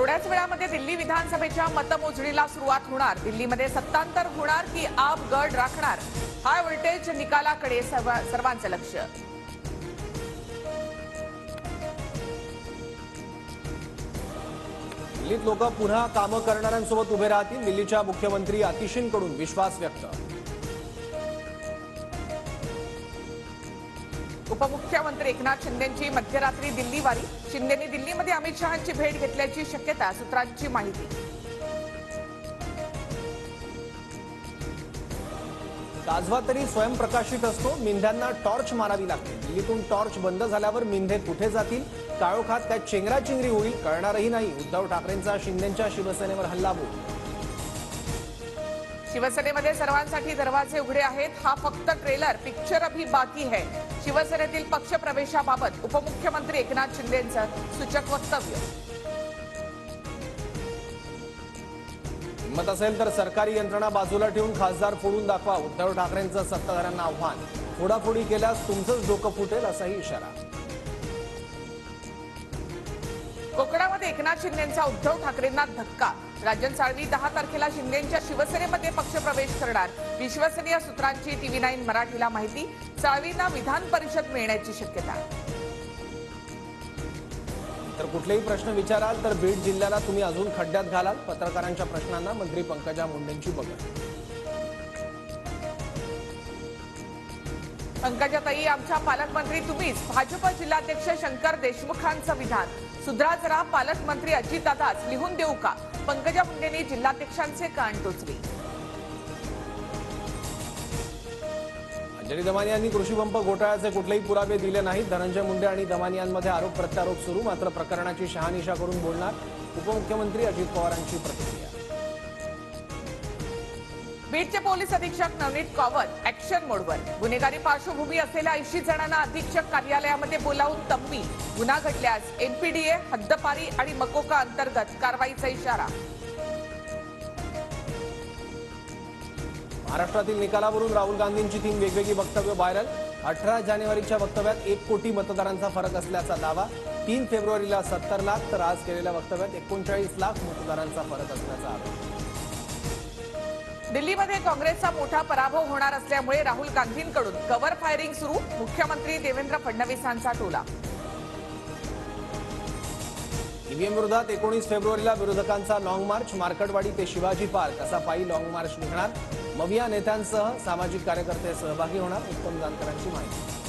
थोड्याच वेळामध्ये दिल्ली विधानसभेच्या मतमोजणीला सुरुवात होणार. दिल्लीमध्ये सत्तांतर होणार की आप गड राखणार? हाय व्होल्टेज निकालाकडे सर्व- सर्वांचं लक्ष. दिल्लीत लोक पुन्हा कामं करणाऱ्यांसोबत उभे राहतील. दिल्लीच्या मुख्यमंत्री अतिशींकडून विश्वास व्यक्त उपमुख्यमंत्री एकनाथ शिंदेची मध्यरात्री दिल्ली वारी शिंदेनी दिल्लीमध्ये अमित शहांची भेट घेतल्याची शक्यता सूत्रांची माहिती. काजवा तरी स्वयंप्रकाशित असतो मिंध्यांना टॉर्च मारावी लागते. दिल्लीतून टॉर्च बंद झाल्यावर मिंधे कुठे जातील? काळोखात त्यात चेंगराचिंगरी होईल कळणारही नाही. उद्धव ठाकरेंचा शिंदेच्या शिवसेनेवर हल्लाबोल शिवसेनेमध्ये सर्वांसाठी दरवाजे उघडे आहेत. हा फक्त ट्रेलर पिक्चर अभी बाकी है शिवसेनेतील पक्ष प्रवेशाबाबत उपमुख्यमंत्री एकनाथ शिंदेचं सूचक वक्तव्य. हिंमत असेल तर सरकारी यंत्रणा बाजूला ठेवून खासदार फोडून दाखवा उद्धव ठाकरेंचं सत्ताधाऱ्यांना आव्हान. फोडाफोडी केल्यास तुमचंच डोकं फुटेल असाही इशारा. कोकणामध्ये एकनाथ शिंदेचा उद्धव ठाकरेंना धक्का. राजन साळवी दहा तारखेला शिंदेच्या शिवसेनेमध्ये पक्षप्रवेश करणार. विश्वसनीय सूत्रांची टीव्ही नाईन मराठीला माहिती. साळवींना विधान परिषद मिळण्याची शक्यता. तर कुठलेही प्रश्न विचाराल तर बीड जिल्ह्याला तुम्ही अजून खड्ड्यात घालाल. पत्रकारांच्या प्रश्नांना मंत्री पंकजा मुंडेंची बघा पंकजाताई आमच्या पालकमंत्री तुम्हीच. भाजप जिल्हाध्यक्ष शंकर देशमुखांचं विधान. सुधरा जरा पालकमंत्री अजितदादाच लिहून देऊ का? पंकजा मुंडेंनी जिल्हाध्यक्षांचे कान टोचले. अंजली दमानी यांनी कृषी पंप घोटाळ्याचे कुठलेही पुरावे दिले नाहीत. धनंजय मुंडे आणि दमानी यांमध्ये आरोप प्रत्यारोप सुरू मात्र प्रकरणाची शहानिशा करून बोलणार उपमुख्यमंत्री अजित पवारांची प्रतिक्रिया. बीडचे पोलीस अधीक्षक नवनीत कावत ऍक्शन मोडवर गुन्हेगारी पार्श्वभूमी असलेल्या ऐंशी जणांना अधीक्षक कार्यालयामध्ये बोलावून तंबी गुन्हा घडल्यास एनपीडीए हद्दपारी आणि मकोका अंतर्गत कारवाईचा इशारा. महाराष्ट्रातील निकालावरून राहुल गांधींची तीन वेगवेगळी वक्तव्य व्हायरल. अठरा जानेवारीच्या वक्तव्यात एक कोटी मतदारांचा फरक असल्याचा दावा. तीन फेब्रुवारीला सत्तर लाख तर आज केलेल्या वक्तव्यात एकोणचाळीस लाख मतदारांचा फरक असल्याचा आरोप. दिल्लीमध्ये काँग्रेसचा मोठा पराभव होणार असल्यामुळे राहुल गांधींकडून कव्हर फायरिंग सुरू. मुख्यमंत्री देवेंद्र फडणवीसांचा टोला. ईव्हीएम विरोधात एकोणीस फेब्रुवारीला विरोधकांचा लॉंग मार्च मार्कटवाडी ते शिवाजी पार्क असा पायी लॉंग मार्च निघणार. मविया नेत्यांसह सामाजिक कार्यकर्ते सहभागी होणार उत्तम जानकरांची माहिती.